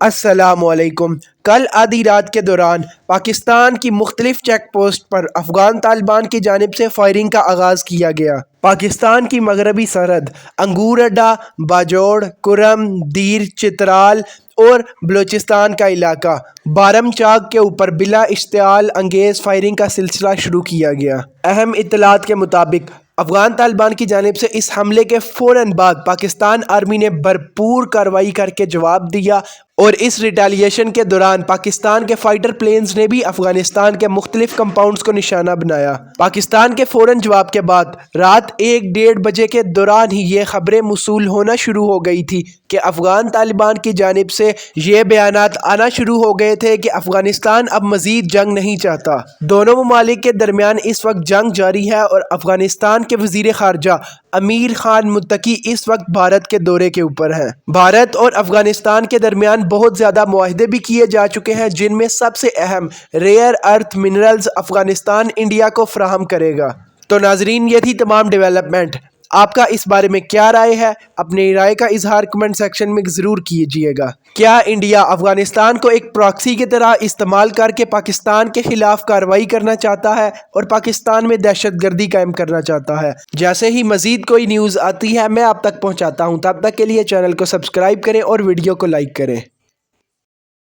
السلام علیکم۔ کل آدھی رات کے دوران پاکستان کی مختلف چیک پوسٹ پر افغان طالبان کی جانب سے فائرنگ کا آغاز کیا گیا۔ پاکستان کی مغربی سرحد انگور اڈا باجوڑ، کرم، دیر، چترال اور بلوچستان کا علاقہ بارم چاک کے اوپر بلا اشتعال انگیز فائرنگ کا سلسلہ شروع کیا گیا۔ اہم اطلاعات کے مطابق افغان طالبان کی جانب سے اس حملے کے فوراً بعد پاکستان آرمی نے بھرپور کارروائی کر کے جواب دیا اور اس ریٹیلیشن کے دوران پاکستان کے فائٹر پلینز نے بھی افغانستان کے مختلف کمپاؤنڈز کو نشانہ بنایا۔ پاکستان کے فوراً جواب کے بعد رات ایک ڈیڑھ بجے کے دوران ہی یہ خبریں موصول ہونا شروع ہو گئی تھی کہ افغان طالبان کی جانب سے یہ بیانات آنا شروع ہو گئے تھے کہ افغانستان اب مزید جنگ نہیں چاہتا۔ دونوں ممالک کے درمیان اس وقت جنگ جاری ہے اور افغانستان کے وزیر خارجہ امیر خان متقی اس وقت بھارت کے دورے کے اوپر ہیں۔ بھارت اور افغانستان کے درمیان بہت زیادہ معاہدے بھی کیے جا چکے ہیں، جن میں سب سے اہم rare earth minerals Afghanistan India کو فراہم کرے گا۔ تو ناظرین، یہ تھی تمام ڈیولپمنٹ آپ کا اس بارے میں کیا رائے ہے؟ اپنی رائے کا اظہار کمنٹ سیکشن میں ضرور کیجیے گا۔ کیا انڈیا افغانستان کو ایک پراکسی کی طرح استعمال کر کے پاکستان کے خلاف کارروائی کرنا چاہتا ہے اور پاکستان میں دہشت گردی قائم کرنا چاہتا ہے؟ جیسے ہی مزید کوئی نیوز آتی ہے، میں آپ تک پہنچاتا ہوں۔ تب تک کے لیے چینل کو سبسکرائب کریں اور ویڈیو کو لائک کریں۔